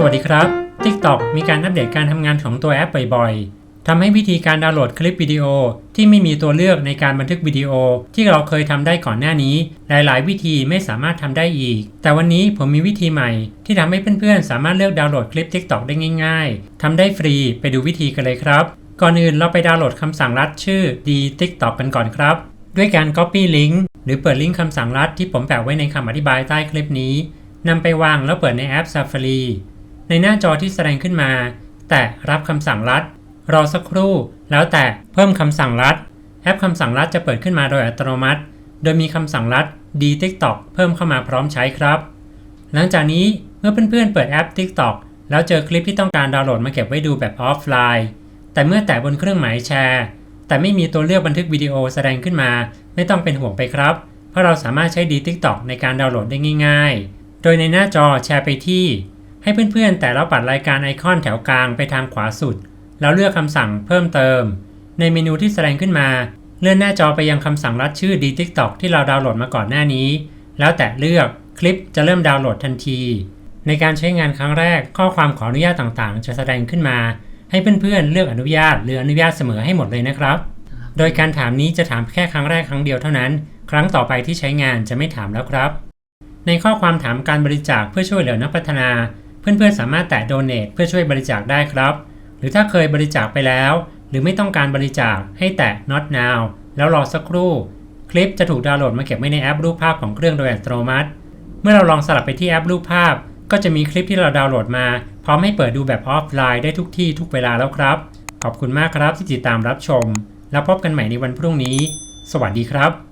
สวัสดีครับ TikTok มีการอัปเดตการทำงานของตัวแอปบ่อยๆทำให้วิธีการดาวน์โหลดคลิปวิดีโอที่ไม่มีตัวเลือกในการบันทึกวิดีโอที่เราเคยทำได้ก่อนหน้านี้ หลายๆ วิธีไม่สามารถทำได้อีก แต่วันนี้ผมมีวิธีใหม่ ที่ทำให้เพื่อนๆ สามารถเลือกดาวน์โหลดคลิป TikTok ได้ง่าย ๆทำได้ฟรีไปดูวิธีกันเลยครับ ก่อนอื่นเราไปดาวน์โหลดคำสั่งลัดชื่อ d TikTok กันก่อนครับ ด้วยการ Copy Link หรือเปิดลิงก์คำสั่งลัดที่ผมแปะไว้ในคำอธิบายใต้คลิปนี้นำไปวางแล้วเปิดในแอป Safari ในหน้าจอที่แสดงขึ้นมา แตะรับคำสั่งลัด รอสักครู่ แล้วแตะเพิ่มคำสั่งลัด แอปคำสั่งลัดจะเปิดขึ้นมาโดยอัตโนมัติ โดยมีคำสั่งลัด d TikTok เพิ่มเข้ามาพร้อมใช้ครับ หลังจากนี้เมื่อเพื่อนๆเปิดแอป TikTok แล้วเจอคลิปที่ต้องการดาวน์โหลดมาเก็บไว้ดูแบบออฟไลน์ แต่เมื่อแตะบนเครื่องหมายแชร์ แต่ไม่มีตัวเลือกบันทึกวิดีโอแสดงขึ้นมา ไม่ต้องเป็นห่วงไปครับ เพราะเราสามารถใช้ d TikTok ในการดาวน์โหลดได้ง่าย ๆ โดยในหน้าจอแชร์ไปที่ ให้เพื่อนๆ แต่ละปัดรายการไอคอนแถวกลางไปทางขวาสุด แล้วเลือกคำสั่งเพิ่มเติม ในเมนูที่แสดงขึ้นมา เลื่อนหน้าจอไปยังคำสั่งลัดชื่อ d TikTok ที่เราดาวน์โหลดมาก่อนหน้านี้ แล้วแตะเลือกคลิปจะเริ่มดาวน์โหลดทันที ในการใช้งานครั้งแรกข้อความขออนุญาตต่างๆ จะแสดงขึ้นมา ให้เพื่อนๆ เลือกอนุญาตหรืออนุญาตเสมอให้หมดเลยนะครับ โดยการถามนี้จะถามแค่ครั้งแรกครั้งเดียวเท่านั้น ครั้งต่อไปที่ใช้งานจะไม่ถามแล้วครับ ในข้อความถามการบริจาคเพื่อช่วยเหลือนักพัฒนา เพื่อนๆสามารถแตะ donate เพื่อช่วยบริจาคได้ครับ หรือถ้าเคยบริจาคไปแล้ว หรือไม่ต้องการบริจาคให้แตะ not now แล้วรอสักครู่ คลิปจะถูกดาวน์โหลดมาเก็บไว้ในแอปรูปภาพของเครื่องโดยอัตโนมัติ เมื่อเราลองสลับไปที่แอปรูปภาพ ก็จะมีคลิปที่เราดาวน์โหลดมา พร้อมให้เปิดดูแบบออฟไลน์ได้ทุกที่ทุกเวลาแล้วครับ ขอบคุณมากครับที่ติดตามรับชม แล้วพบกันใหม่ในวันพรุ่งนี้ สวัสดีครับ